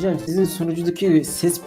Hocam sizin sunucudaki ses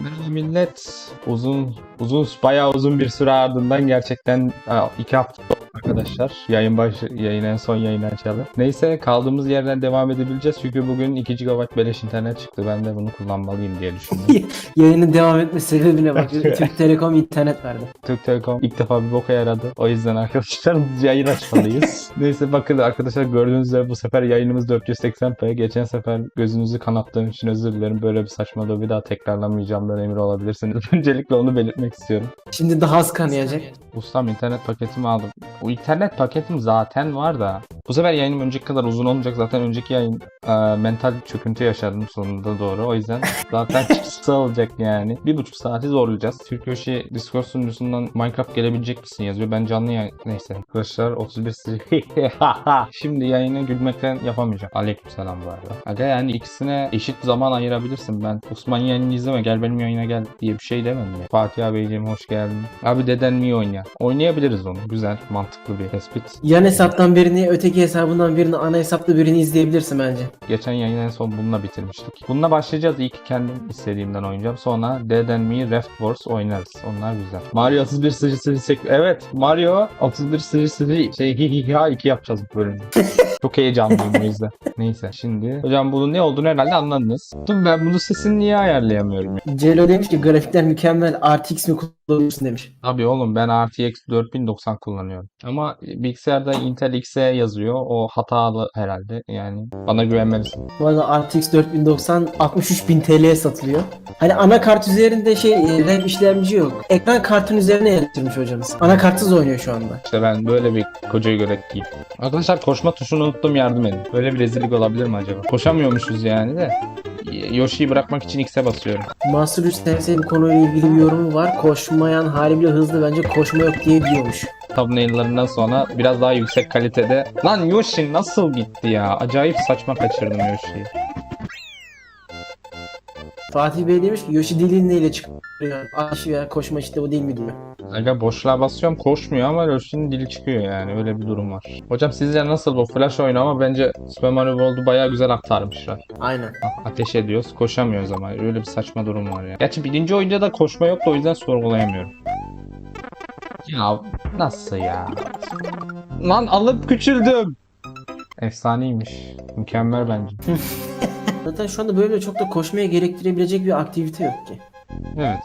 Merhaba millet. Uzun uzun bayağı uzun bir süre ardından gerçekten ha, iki hafta arkadaşlar. Yayın başı yayın en son yayın açalım. Neyse kaldığımız yerden devam edebileceğiz çünkü bugün 2 GB beleş internet çıktı. Ben de bunu kullanmalıyım diye düşündüm. yayının devam etme sebebine bak. Türk Telekom internet verdi. Türk Telekom ilk defa bir boka yaradı. O yüzden arkadaşlar yayın açmalıyız. Neyse bakın arkadaşlar gördüğünüz üzere bu sefer yayınımız 480p. Geçen sefer gözünüzü kanattığım için özür dilerim. Böyle bir saçmalığı bir daha tekrarlamayacağımdan emin olabilirsiniz. Öncelikle onu belirtmek istiyorum. Şimdi daha az kanayacak. Ustam internet paketimi aldım. O internet paketim zaten var da. Bu sefer yayınım önceki kadar uzun olmayacak. Zaten önceki yayın e, mental çöküntü yaşadım sonunda doğru. O yüzden zaten kısa olacak yani. Bir buçuk saati zorlayacağız. Türk Yoshi Discord sunucusundan Minecraft gelebilecek misin yazıyor. Ben canlı yayın... Neyse. Arkadaşlar 31 Şimdi yayını gülmekten yapamayacağım. Aleykümselam bu arada. Aga yani ikisine eşit zaman ayırabilirsin. Ben Osman yayını izleme gel benim yayına gel diye bir şey demedim ya. Fatih abiciğim hoş geldin. Abi deden mi oynuyor? Oynayabiliriz onu. Güzel, mantıklı bir tespit. Yan hesaptan birini, öteki hesabından birini, ana hesapta birini izleyebilirsin bence. Geçen yayını en son bununla bitirmiştik. Bununla başlayacağız. İlk kendim istediğimden oynayacağım. Sonra Dead and Me, Raft Wars oynarız. Onlar güzel. Mario 31 sıcı sıcı sek... Evet Mario 31 sıcı sıcı şey hi hi ha 2 yapacağız bu bölümde. Çok heyecanlıyım o yüzden. Neyse şimdi. Hocam bunun ne olduğunu herhalde anladınız. Dur ben bunu sesini niye ayarlayamıyorum ya? Celo demiş ki grafikler mükemmel RTX mi kullanıyorsun demiş. Abi oğlum ben RTX 4090 kullanıyorum. Ama bilgisayarda Intel X'e yazıyor. O hatalı herhalde. Yani bana güvenmelisin. Bu arada RTX 4090 63.000 TL'ye satılıyor. Hani anakart üzerinde şey e, RAM işlemci yok. Ekran kartın üzerine yerleştirmiş hocamız. Anakartsız oynuyor şu anda. İşte ben böyle bir koca yürek değil. Arkadaşlar koşma tuşunu unuttum yardım edin. Böyle bir rezillik olabilir mi acaba? Koşamıyormuşuz yani de. Yoshi'yi bırakmak için X'e basıyorum. Master 3 TS bu konuyla ilgili bir yorumu var. Koşmayan hali bile hızlı bence koşma yok diye diyormuş. Thumbnail'larından sonra biraz daha yüksek kalitede. Lan Yoshi nasıl gitti ya? Acayip saçma kaçırdım Yoshi'yi. Fatih Bey demiş ki Yoshi dilin neyle çıkıyor? Aşı ya koşma işte bu değil mi diyor. Aga boşluğa basıyorum koşmuyor ama Yoshi'nin dili çıkıyor yani öyle bir durum var. Hocam sizce nasıl bu flash oyunu ama bence Super Mario World'u bayağı güzel aktarmışlar. Aynen. Ah, Ateş ediyoruz koşamıyoruz ama öyle bir saçma durum var ya. Gerçi birinci oyunda da koşma yok da o yüzden sorgulayamıyorum. Ya nasıl ya? Lan alıp küçüldüm. Efsaneymiş. Mükemmel bence. Zaten şu anda böyle çok da koşmaya gerektirebilecek bir aktivite yok ki. Evet.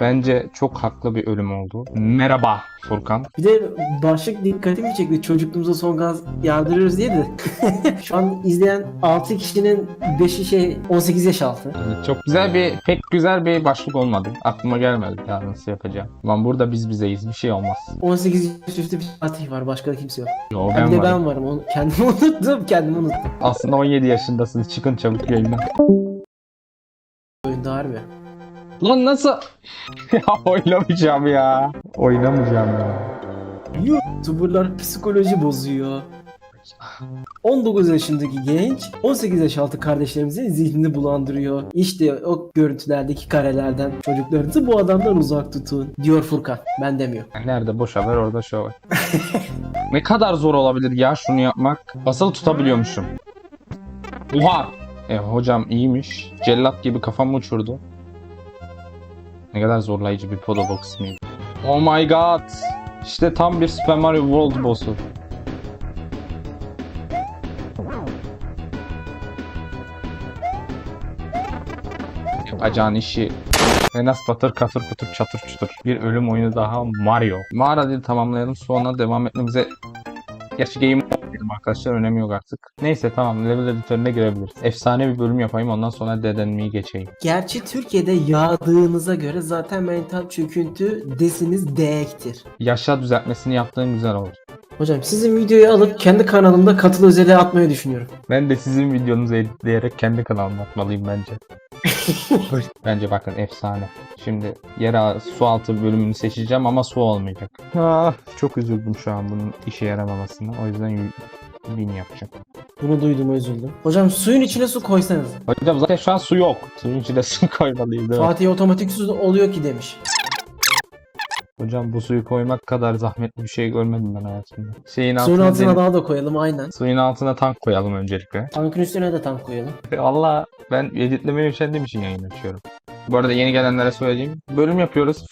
Bence çok haklı bir ölüm oldu. Merhaba Furkan. Bir de başlık dikkatimi çekti. Çocukluğumuza son gaz yardırıyoruz diye de. Şu an izleyen 6 kişinin 5'i şey 18 yaş altı. Çok güzel bir, pek güzel bir başlık olmadı. Aklıma gelmedi ya nasıl yapacağım. Lan burada biz bizeyiz bir şey olmaz. 18 yaş üstü bir Fatih var. Başka da kimse yok. Yo ben bir de varım. ben varım. Onu, kendimi unuttum. Kendimi unuttum. Aslında 17 yaşındasınız. Çıkın çabuk yayından. Oyunda harbi. Lan nasıl? ya oynamayacağım ya. Oynamayacağım ya. YouTuber'lar psikoloji bozuyor. 19 yaşındaki genç 18 yaş altı kardeşlerimizin zihnini bulandırıyor. İşte o görüntülerdeki karelerden çocuklarınızı bu adamdan uzak tutun diyor Furkan. Ben demiyor. Nerede boş haber orada şov. ne kadar zor olabilir ya şunu yapmak. Basılı tutabiliyormuşum. Oha! E, hocam iyiymiş. Cellat gibi kafamı uçurdu. Ne kadar zorlayıcı bir Podobox ismiydi. Oh my god! İşte tam bir Super Mario World boss'u. Yapacağın işi ve nasıl batır katır kutur çatır çutur. Bir ölüm oyunu daha Mario. Mağarayı tamamlayalım sonra devam etmemize Gerçi game arkadaşlar önemi yok artık. Neyse tamam level editörüne girebiliriz. Efsane bir bölüm yapayım ondan sonra Dead and Me'yi geçeyim. Gerçi Türkiye'de yağdığınıza göre zaten mental çöküntü desiniz değektir. Yaşa düzeltmesini yaptığın güzel oldu. Hocam sizin videoyu alıp kendi kanalımda katıl özele atmayı düşünüyorum. Ben de sizin videonuzu editleyerek kendi kanalıma atmalıyım bence. bence bakın efsane. Şimdi yer al- su altı bölümünü seçeceğim ama su olmayacak. Ah, çok üzüldüm şu an bunun işe yaramamasına. O yüzden y- win yapacağım. Bunu duydum üzüldüm. Hocam suyun içine su koysanız. Hocam zaten şu an su yok. Suyun içine su koymalıydı. Fatih otomatik su oluyor ki demiş. Hocam bu suyu koymak kadar zahmetli bir şey görmedim ben hayatımda. Şeyin Suyun altına, altına deniz- daha da koyalım aynen. suyun altına tank koyalım öncelikle. Tankın üstüne de tank koyalım. Valla ben editlemeye üşendiğim için yayın açıyorum. Bu arada yeni gelenlere söyleyeyim. Bölüm yapıyoruz.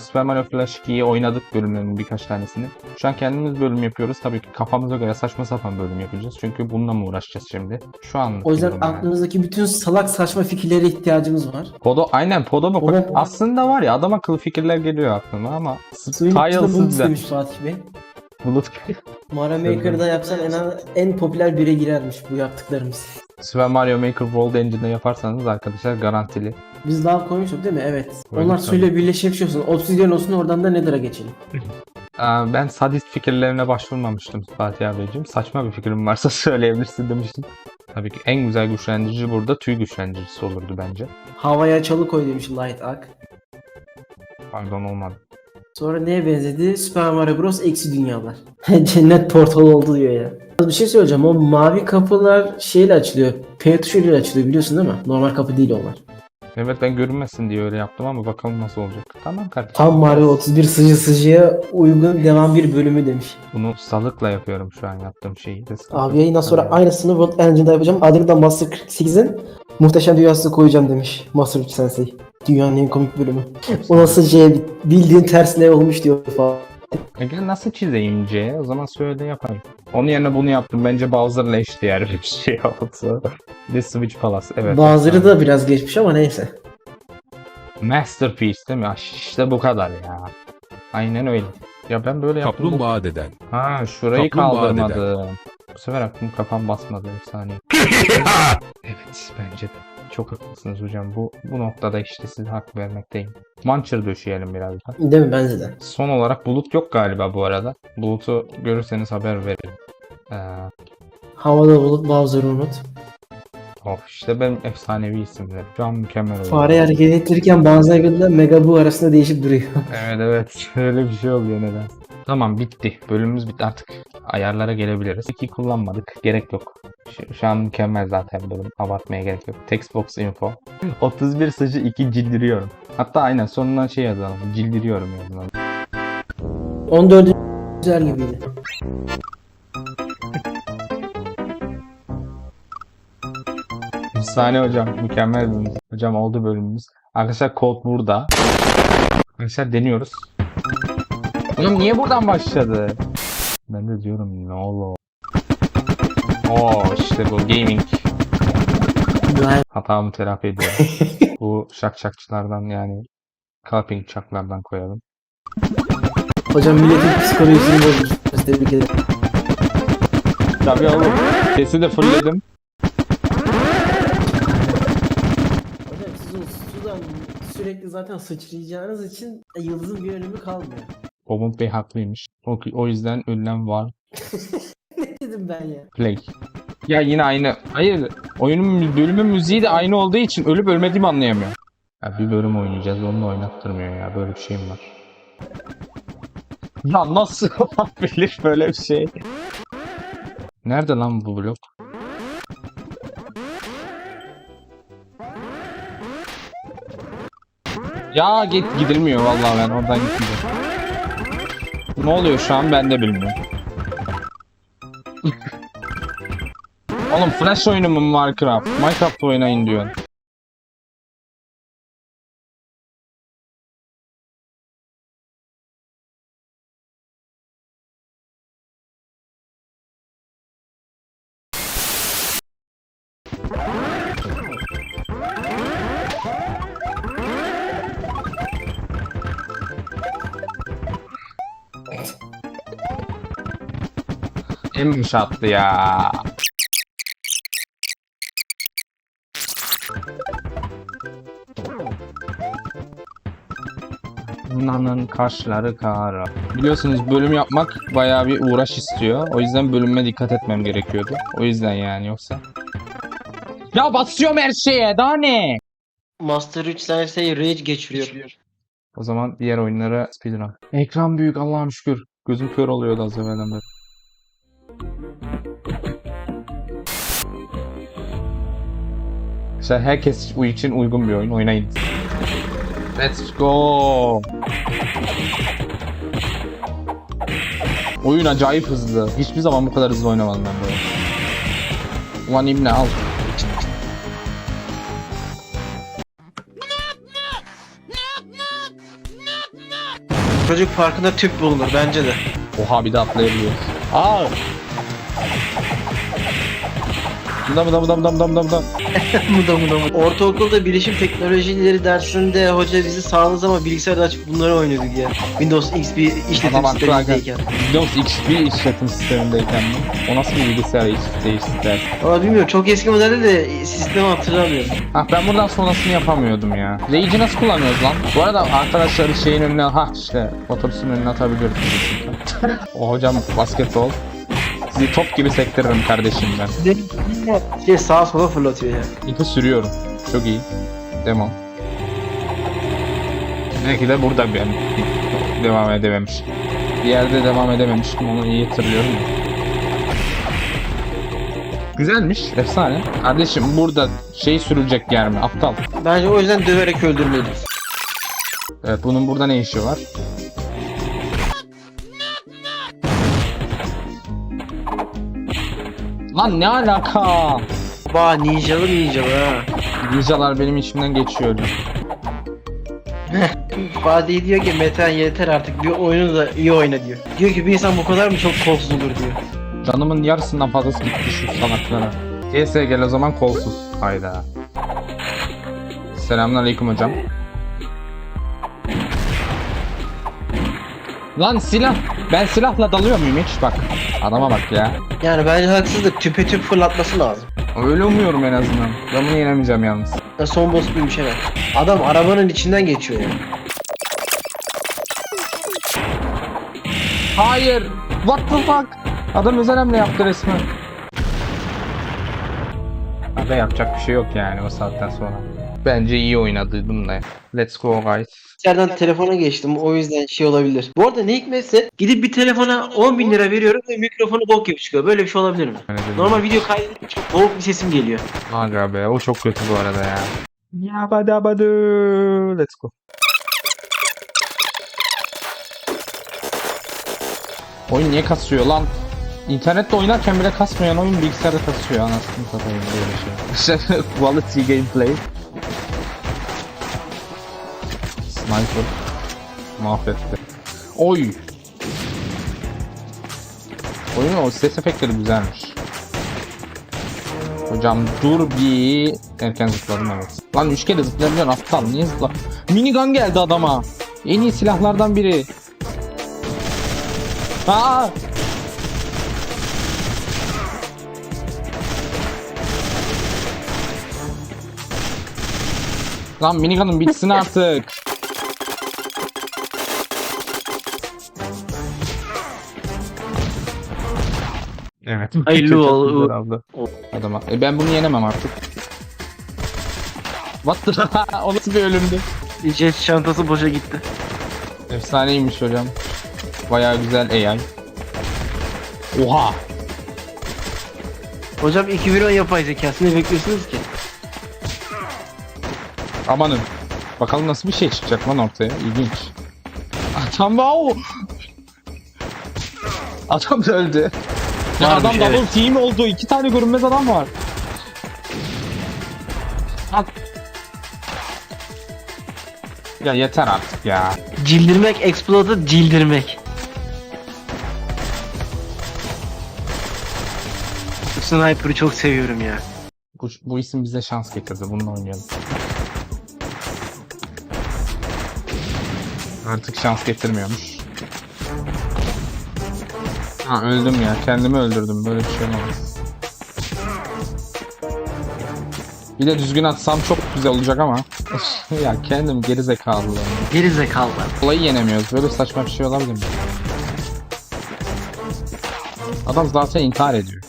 Super Mario Flash 2'yi oynadık bölümlerin birkaç tanesini. Şu an kendimiz bölüm yapıyoruz. Tabii ki kafamıza göre saçma sapan bölüm yapacağız. Çünkü bununla mı uğraşacağız şimdi? Şu an. O yüzden aklımızdaki bütün salak saçma fikirlere ihtiyacımız var. Podo aynen Podo bak, aslında var ya adam akıllı fikirler geliyor aklıma ama Suyun da istemiş Fatih Bey. Bulut Mario Maker'da yapsan en, en popüler bire girermiş bu yaptıklarımız. Super Mario Maker World Engine'de yaparsanız arkadaşlar garantili. Biz daha koymuştuk değil mi? Evet. Koyduk Onlar tabii. suyla birleşiyorsun. Obsidian olsun oradan da Nether'a geçelim. Aa, ben sadist fikirlerine başvurmamıştım Fatih abicim. Saçma bir fikrim varsa söyleyebilirsin demiştim. Tabii ki en güzel güçlendirici burada tüy güçlendiricisi olurdu bence. Havaya çalı koy demiş Light Ark. Pardon olmadı. Sonra neye benzedi? Super Mario Bros. eksi dünyalar. Cennet portalı oldu diyor ya. Bir şey söyleyeceğim. O mavi kapılar şeyle açılıyor. P tuşuyla açılıyor biliyorsun değil mi? Normal kapı değil onlar. Evet ben görünmesin diye öyle yaptım ama bakalım nasıl olacak. Tamam kardeşim. Tam Mario 31 sıcı sıcıya uygun devam bir bölümü demiş. Bunu salıkla yapıyorum şu an yaptığım şeyi. de Abi yayından sonra Tabii. aynısını World Engine'da yapacağım. Adını da Master 48'in muhteşem dünyasına koyacağım demiş. Master 3 Sensei. Dünyanın en komik bölümü. O nasıl şey bildiğin tersine olmuş diyor falan. E gel nasıl çizeyim C? O zaman söyle yapayım. Onun yerine bunu yaptım. Bence Bowser'la eşdeğer bir şey oldu. Bir de Switch Palace. Evet. Bazıları da biraz geçmiş ama neyse. Masterpiece değil mi? Ah, İşte bu kadar ya. Aynen öyle. Ya ben böyle yaptım. Kaplumbağa deden. Ha şurayı Kaplumbağa kaldırmadım. Bu sefer aklım kafam basmadı bir saniye. evet bence de. Çok haklısınız hocam. Bu bu noktada işte size hak vermekteyim. Mançır döşeyelim biraz da. Değil mi? Bence de. Son olarak bulut yok galiba bu arada. Bulutu görürseniz haber verin. Ee, Havada bulut Bowser'ı unut. Of işte benim efsanevi isimlerim. Şu an mükemmel oldu. Fare hareket ettirirken bazen gördüğünde Mega Bu arasında değişip duruyor. Evet evet. Öyle bir şey oluyor neden. Tamam bitti. Bölümümüz bitti artık. Ayarlara gelebiliriz. İki kullanmadık. Gerek yok. Şu, şu an mükemmel zaten bölüm. Abartmaya gerek yok. Textbox info. 31 sıcı 2 cildiriyorum. Hatta aynen sonuna şey yazalım. Cildiriyorum yazalım. 14. güzel gibiydi. Efsane hocam. Mükemmel bölüm. Hocam oldu bölümümüz. Arkadaşlar kod burada. Arkadaşlar deniyoruz. Hocam niye buradan başladı? Ben de diyorum ne olur. Oo işte bu gaming. Hatamı telafi ediyorum. bu şakşakçılardan yani Kalping çaklardan koyalım. Hocam milletin psikolojisini bozmuş. Tebrik ederim. Tabii oğlum. Sesi de fullledim. O sudan sürekli zaten sıçrayacağınız için yıldızın bir önemi kalmıyor. Umut Bey haklıymış. O, o yüzden ünlem var. ne dedim ben ya? Play. Ya yine aynı. Hayır. Oyunun bölümün müziği de aynı olduğu için ölüp ölmediğimi anlayamıyorum. Ya bir bölüm oynayacağız onu da oynattırmıyor ya. Böyle bir şeyim var. Ya nasıl olabilir böyle bir şey? Nerede lan bu blok? Ya git gidilmiyor vallahi ben oradan gitmeyeceğim. Ne oluyor şu an ben de bilmiyorum. Oğlum Flash oyunu mu Minecraft? Minecraft oynayın diyor. Emmiş attı ya. Nanın kaşları kara. Biliyorsunuz bölüm yapmak bayağı bir uğraş istiyor. O yüzden bölüme dikkat etmem gerekiyordu. O yüzden yani yoksa. Ya basıyorum her şeye daha ne? Master 3 Sensei Rage geçiriyor. O zaman diğer oyunlara speedrun. Ekran büyük Allah'ım şükür. Gözüm kör oluyordu az evvelden beri. İşte herkes için uygun bir oyun. Oynayın. Let's go. Oyun acayip hızlı. Hiçbir zaman bu kadar hızlı oynamadım ben böyle. Ulan İbni al. Çocuk parkında tüp bulunur bence de. Oha bir de atlayabiliyor. Aa! Dam dam dam dam dam dam dam. Muda muda muda. Ortaokulda bilişim teknolojileri dersinde hoca bizi sağladı ama bilgisayarda açıp bunları oynuyorduk ya. Windows XP işletim haklı sistemindeyken. Windows XP işletim sistemindeyken mi? O nasıl bir bilgisayar işletim sistem? Valla bilmiyorum çok eski modelde de sistemi hatırlamıyorum. Ah ben buradan sonrasını yapamıyordum ya. Rage'i nasıl kullanıyoruz lan? Bu arada arkadaşları şeyin önüne ha işte otobüsün önüne atabiliyoruz. o hocam basketbol. Sizi top gibi sektiririm kardeşim ben. Şey sağa sola fırlatıyor ya. İpi sürüyorum. Çok iyi. Demo. Belki de burada ben devam edememiş. Bir yerde devam edememiştim onu iyi hatırlıyorum. Güzelmiş, efsane. Kardeşim burada şey sürülecek yer mi? Aptal. Bence o yüzden döverek öldürmeliyiz. Evet bunun burada ne işi var? Lan ne alaka? Ba ninjalı ninjalı ha. Ninjalar benim içimden geçiyor. Fatih diyor ki Metehan yeter artık bir oyunu da iyi oyna diyor. Diyor ki bir insan bu kadar mı çok kolsuz olur diyor. Canımın yarısından fazlası gitti şu salaklara. CS gel o zaman kolsuz. Hayda. Selamünaleyküm hocam. Lan silah. Ben silahla dalıyor muyum hiç? Bak. Adama bak ya. Yani bence haksızlık tüpe tüp fırlatması lazım. Öyle umuyorum en azından. Ben bunu yenemeyeceğim yalnız. Ya son boss buymuş evet. Adam arabanın içinden geçiyor ya. Hayır. What the fuck? Adam özel hamle yaptı resmen. Abi yapacak bir şey yok yani o saatten sonra. Bence iyi oynadıydım da. Let's go guys. Bilgisayardan telefona geçtim o yüzden şey olabilir. Bu arada ne hikmetse gidip bir telefona 10 bin lira veriyorum ve mikrofonu bok gibi çıkıyor. Böyle bir şey olabilir mi? Öyle. Normal video kaydedince çok boğuk bir sesim geliyor. Aga be o çok kötü bu arada ya. Yabadabadoo. Let's go. Oyun niye kasıyor lan? İnternette oynarken bile kasmayan oyun bilgisayarda kasıyor anasını satayım böyle şey. İşte quality gameplay. Sniper mahvetti. Oy. Oyunun o ses efektleri güzelmiş. Hocam dur bir erken zıpladım evet. Lan üç kere zıplayabiliyorsun aptal niye zıpla? Minigun geldi adama. En iyi silahlardan biri. Aa! Lan minigun'un bitsin artık. Evet. Hayırlı ol- aldı. Adama. E ben bunu yenemem artık. What the... o nasıl bir ölümdü? İçe çantası boşa gitti. Efsaneymiş hocam. Bayağı güzel AI. Oha! Hocam 2010 yapay zekası ne bekliyorsunuz ki? Amanın. Bakalım nasıl bir şey çıkacak lan ortaya. İlginç. Adam wow! Adam da öldü. Ya Varmış, adam double evet. team oldu. İki tane görünmez adam var. Lan. Ya yeter artık ya. Cildirmek, explode'ı cildirmek. Bu sniper'ı çok seviyorum ya. Bu, bu isim bize şans getirdi. Bununla oynayalım. Artık şans getirmiyormuş. Ha öldüm ya. Kendimi öldürdüm. Böyle bir şey olmaz. Bir de düzgün atsam çok güzel olacak ama. ya kendim geri zekalı. Geri zekalı. Olayı yenemiyoruz. Böyle saçma bir şey olabilir mi? Adam zaten intihar ediyor.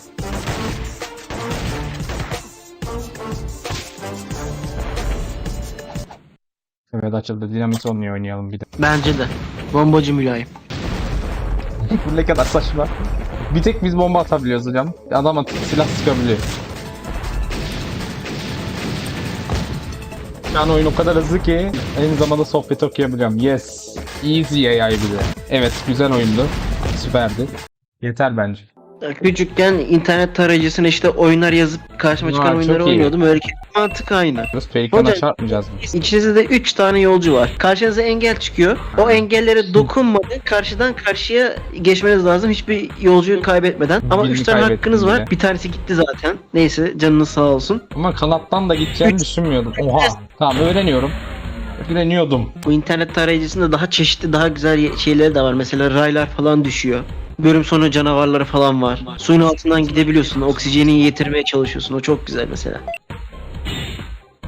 Evet açıldı. Dinamit onunla oynayalım bir de. Bence de. Bombacı mülayim. Bu ne kadar saçma. Bir tek biz bomba atabiliyoruz hocam. Adam atıp silah sıkabiliyor. Şu an oyun o kadar hızlı ki aynı zamanda sohbet okuyabiliyorum. Yes. Easy AI bir. Evet güzel oyundu. süperdi. Yeter bence. Küçükken internet tarayıcısına işte oyunlar yazıp karşıma Aa, çıkan çok oyunları iyi. oynuyordum. Öyle ki mantık aynı. Biraz pelikana Hocam- çarpmayacağız mı? İçinizde de 3 tane yolcu var. Karşınıza engel çıkıyor. O engellere dokunmadan karşıdan karşıya geçmeniz lazım. Hiçbir yolcuyu kaybetmeden. Ama Birini 3 tane kaybettim hakkınız var. bile. Bir tanesi gitti zaten. Neyse canınız sağ olsun. Ama kanattan da gideceğimi düşünmüyordum. Oha. Tamam öğreniyorum. Öğreniyordum. Bu internet tarayıcısında daha çeşitli daha güzel ye- şeyleri de var. Mesela raylar falan düşüyor. Bölüm sonu canavarları falan var. Suyun altından gidebiliyorsun. Oksijeni yetirmeye çalışıyorsun. O çok güzel mesela.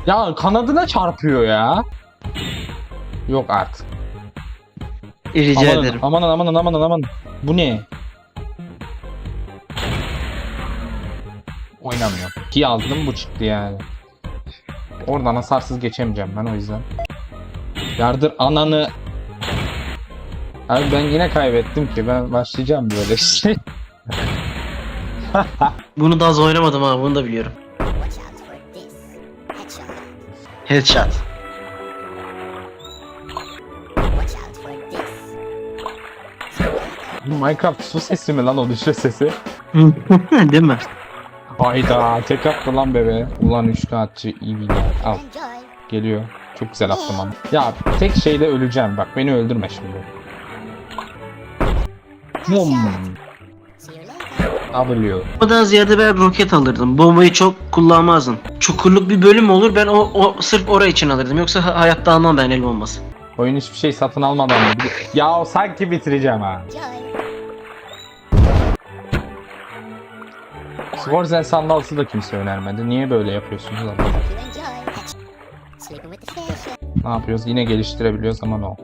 Ya kanadına çarpıyor ya. Yok artık. E, Rica amanın, ederim. Amanın amanın amanın amanın. Bu ne? Oynamıyor. Ki yazdım bu çıktı yani. Oradan hasarsız geçemeyeceğim ben o yüzden. Yardır ananı. Abi ben yine kaybettim ki ben başlayacağım böyle şey. Bunu da az oynamadım ha. Bunu da biliyorum. Headshot. Minecraft su sesi mi lan o düşe sesi? Değil mi? Hayda tek attı lan bebe. Ulan üç kağıtçı iyi bir yer. Al geliyor. Çok güzel attım ama. Ya tek şeyde öleceğim bak beni öldürme şimdi. Later. W. Bombadan ziyade ben roket alırdım. Bombayı çok kullanmazdım. Çukurluk bir bölüm olur ben o, o sırf oraya için alırdım. Yoksa ha- hayatta almam ben el bombası. Oyun hiçbir şey satın almadan mı? Ya sanki bitireceğim ha. Swords Sandals'ı da kimse önermedi. Niye böyle yapıyorsunuz. Ne yapıyoruz? Yine geliştirebiliyoruz ama no.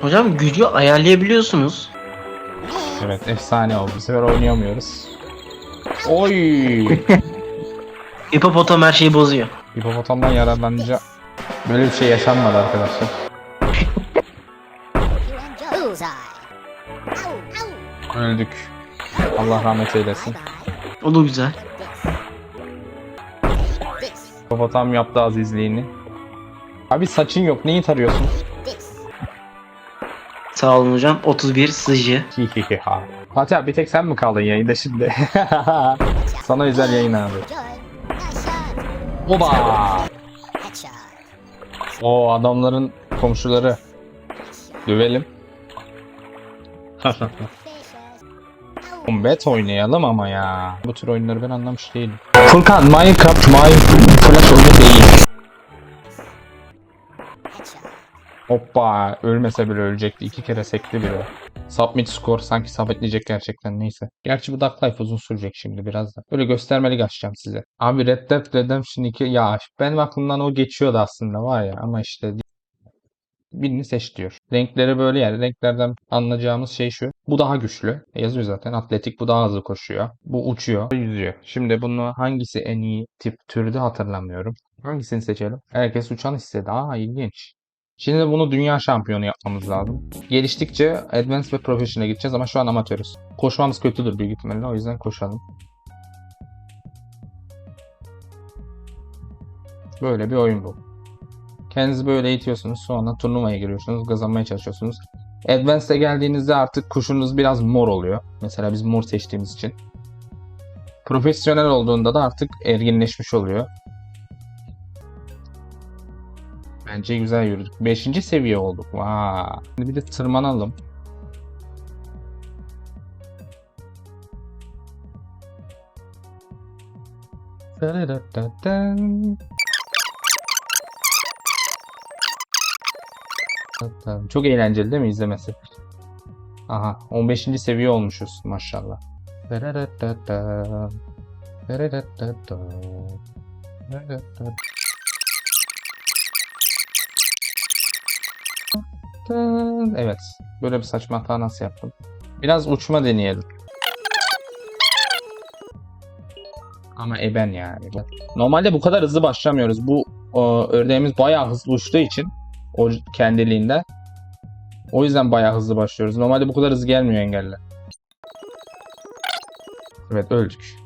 Hocam gücü ayarlayabiliyorsunuz. Evet efsane oldu. Bu sefer oynayamıyoruz. Oy! Hipopotam her şeyi bozuyor. Hipopotamdan yararlanınca böyle bir şey yaşanmadı arkadaşlar. Öldük. Allah rahmet eylesin. O da güzel. Hipopotam yaptı azizliğini. Abi saçın yok. Neyi tarıyorsun? Sağ olun hocam. 31 sıcı. Fatih abi bir tek sen mi kaldın yayında şimdi? Sana özel yayın abi. Oba! O adamların komşuları. Ow. Bet oynayalım ama ya. Bu tür oyunları ben anlamış değilim. Furkan Minecraft Mine Hoppa ölmese bile ölecekti. İki kere sekti bile. Submit score sanki sabitleyecek gerçekten neyse. Gerçi bu Dark Life uzun sürecek şimdi biraz da. Böyle göstermelik açacağım size. Abi Red Dead Redemption 2 ya benim aklımdan o geçiyordu aslında var ya ama işte birini seç diyor. Renkleri böyle yani renklerden anlayacağımız şey şu. Bu daha güçlü. E, yazıyor zaten atletik bu daha hızlı koşuyor. Bu uçuyor, yüzüyor. Şimdi bunu hangisi en iyi tip türde hatırlamıyorum. Hangisini seçelim? Herkes uçan istedi. Aa ilginç. Şimdi bunu dünya şampiyonu yapmamız lazım. Geliştikçe advanced ve professional'e gideceğiz ama şu an amatörüz. Koşmamız kötüdür büyük ihtimalle o yüzden koşalım. Böyle bir oyun bu. Kendinizi böyle eğitiyorsunuz sonra turnuvaya giriyorsunuz kazanmaya çalışıyorsunuz. Advanced'e geldiğinizde artık kuşunuz biraz mor oluyor. Mesela biz mor seçtiğimiz için. Profesyonel olduğunda da artık erginleşmiş oluyor. Bence güzel yürüdük. Beşinci seviye olduk. Vay. Şimdi bir de tırmanalım. Çok eğlenceli değil mi izlemesi? Aha 15. seviye olmuşuz maşallah. Evet. Böyle bir saçma hata nasıl yaptım? Biraz uçma deneyelim. Ama eben yani. Normalde bu kadar hızlı başlamıyoruz. Bu o, ördeğimiz bayağı hızlı uçtuğu için o kendiliğinde. O yüzden bayağı hızlı başlıyoruz. Normalde bu kadar hızlı gelmiyor engelle. Evet öldük.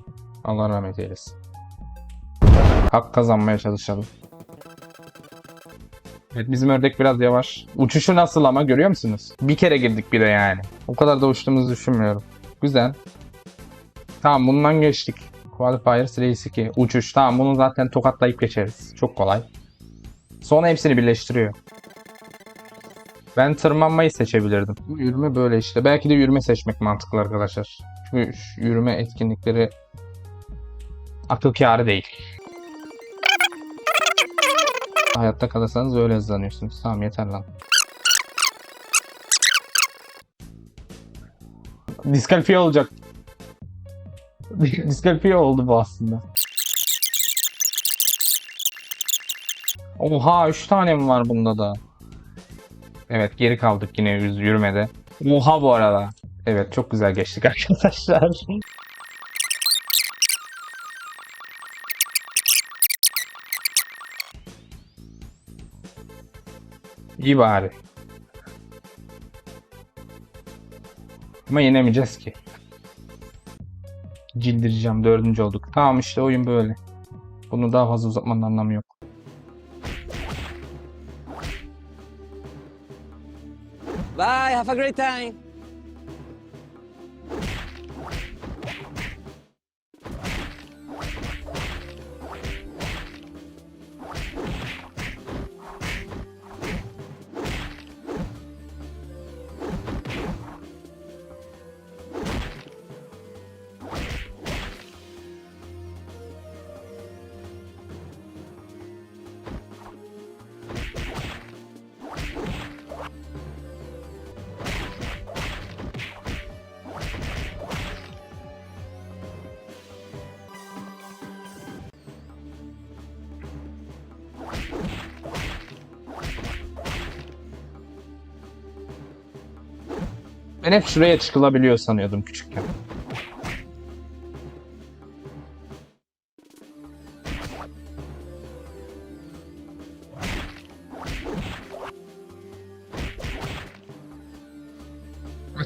Allah rahmet eylesin. Hak kazanmaya çalışalım. Evet bizim ördek biraz yavaş. Uçuşu nasıl ama görüyor musunuz? Bir kere girdik bir de yani. O kadar da uçtuğumuzu düşünmüyorum. Güzel. Tamam bundan geçtik. Qualifiers Race 2. Uçuş. Tamam bunu zaten tokatlayıp geçeriz. Çok kolay. Sonra hepsini birleştiriyor. Ben tırmanmayı seçebilirdim. Bu Yürüme böyle işte. Belki de yürüme seçmek mantıklı arkadaşlar. Çünkü yürüme etkinlikleri akıl kârı değil. Hayatta kalırsanız öyle hızlanıyorsunuz. Tamam yeter lan. Diskalifiye olacak. Diskalifiye oldu bu aslında. Oha 3 tane mi var bunda da? Evet geri kaldık yine yürümede. Oha bu arada. Evet çok güzel geçtik arkadaşlar. Bari. Ama yenemeyeceğiz ki. Cildireceğim dördüncü olduk. Tamam işte oyun böyle. Bunu daha fazla uzatmanın anlamı yok. Bye, have a great time. Ben hep şuraya çıkılabiliyor sanıyordum küçükken.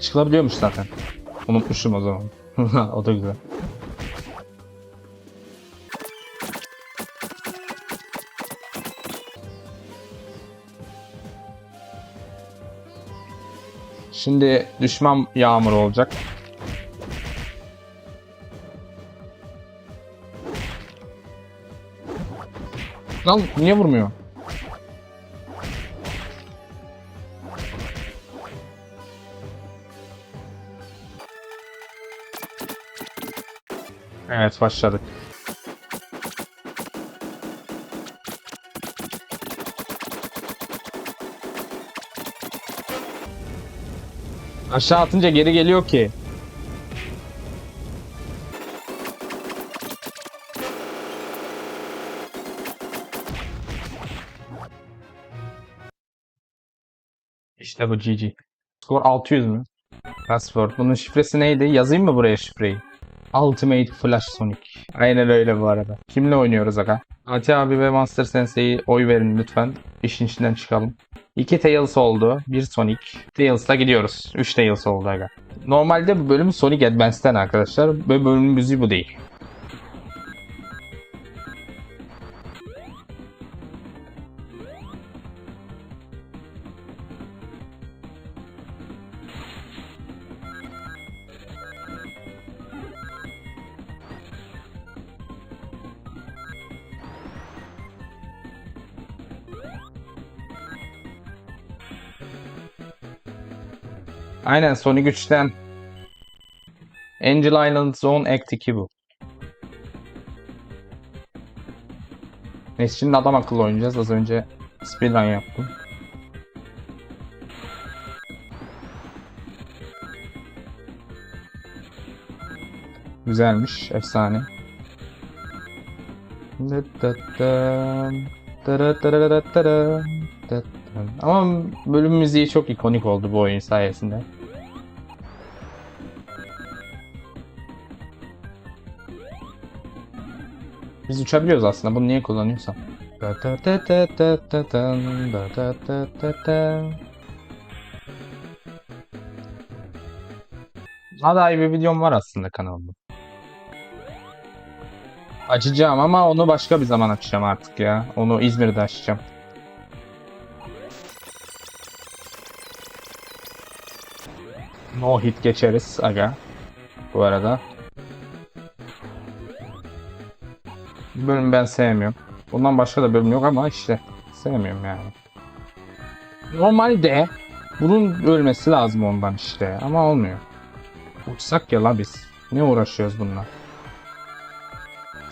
Çıkılabiliyormuş zaten. Unutmuşum o zaman. o da güzel. Şimdi düşman yağmuru olacak. Lan niye vurmuyor? Evet başladık. Aşağı atınca geri geliyor ki. İşte bu GG. Skor 600 mü? Password. Bunun şifresi neydi? Yazayım mı buraya şifreyi? Ultimate Flash Sonic. Aynen öyle bu arada. Kimle oynuyoruz aga? Ati abi ve Master Sensei'yi oy verin lütfen. İşin içinden çıkalım. 2 Tails oldu. 1 Sonic. Tails'la gidiyoruz. 3 Tails oldu aga. Normalde bu bölüm Sonic Advance'ten arkadaşlar. Ve bölümün müziği bu değil. Aynen Sonic 3'ten. Angel Island Zone Act 2 bu. Neyse şimdi adam akıllı oynayacağız. Az önce speedrun yaptım. Güzelmiş. Efsane. Ama bölüm müziği çok ikonik oldu bu oyun sayesinde. Biz uçabiliyoruz aslında. Bunu niye kullanıyorsam. Daha da iyi bir videom var aslında kanalımda. Açacağım ama onu başka bir zaman açacağım artık ya. Onu İzmir'de açacağım. No hit geçeriz aga. Bu arada. Bu bölümü ben sevmiyorum. Bundan başka da bölüm yok ama işte sevmiyorum yani. Normalde bunun ölmesi lazım ondan işte ama olmuyor. Uçsak ya la biz. Ne uğraşıyoruz bununla?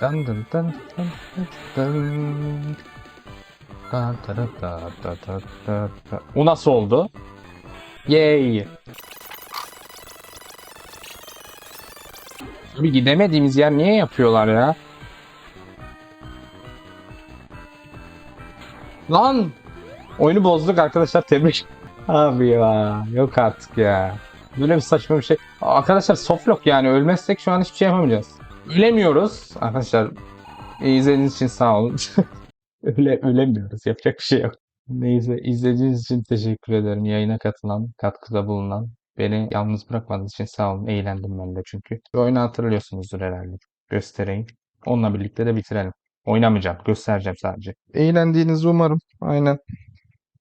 Dın dın dın dın dın da. O nasıl oldu? Yay! Abi gidemediğimiz yer niye yapıyorlar ya? Lan! Oyunu bozduk arkadaşlar tebrik. Abi ya yok artık ya. Böyle bir saçma bir şey. Arkadaşlar softlock yani ölmezsek şu an hiçbir şey yapamayacağız. Ölemiyoruz. Arkadaşlar izlediğiniz için sağ olun. Öyle ölemiyoruz. Yapacak bir şey yok. Neyse izlediğiniz için teşekkür ederim. Yayına katılan, katkıda bulunan, beni yalnız bırakmadığınız için sağ olun. Eğlendim ben de çünkü. Bir oyunu hatırlıyorsunuzdur herhalde. Göstereyim. Onunla birlikte de bitirelim. Oynamayacağım. Göstereceğim sadece. Eğlendiğinizi umarım. Aynen.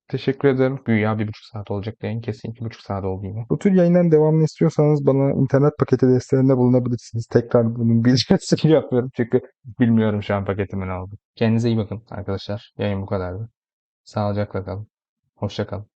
Teşekkür ederim. Güya bir buçuk saat olacak yayın. Kesin iki buçuk saat oldu yine. Bu tür yayınların devamını istiyorsanız bana internet paketi desteğinde bulunabilirsiniz. Tekrar bunun bilgisini yapıyorum. Çünkü bilmiyorum şu an paketimin ne oldu. Kendinize iyi bakın arkadaşlar. Yayın bu kadardı. Sağlıcakla kalın. Hoşça kalın.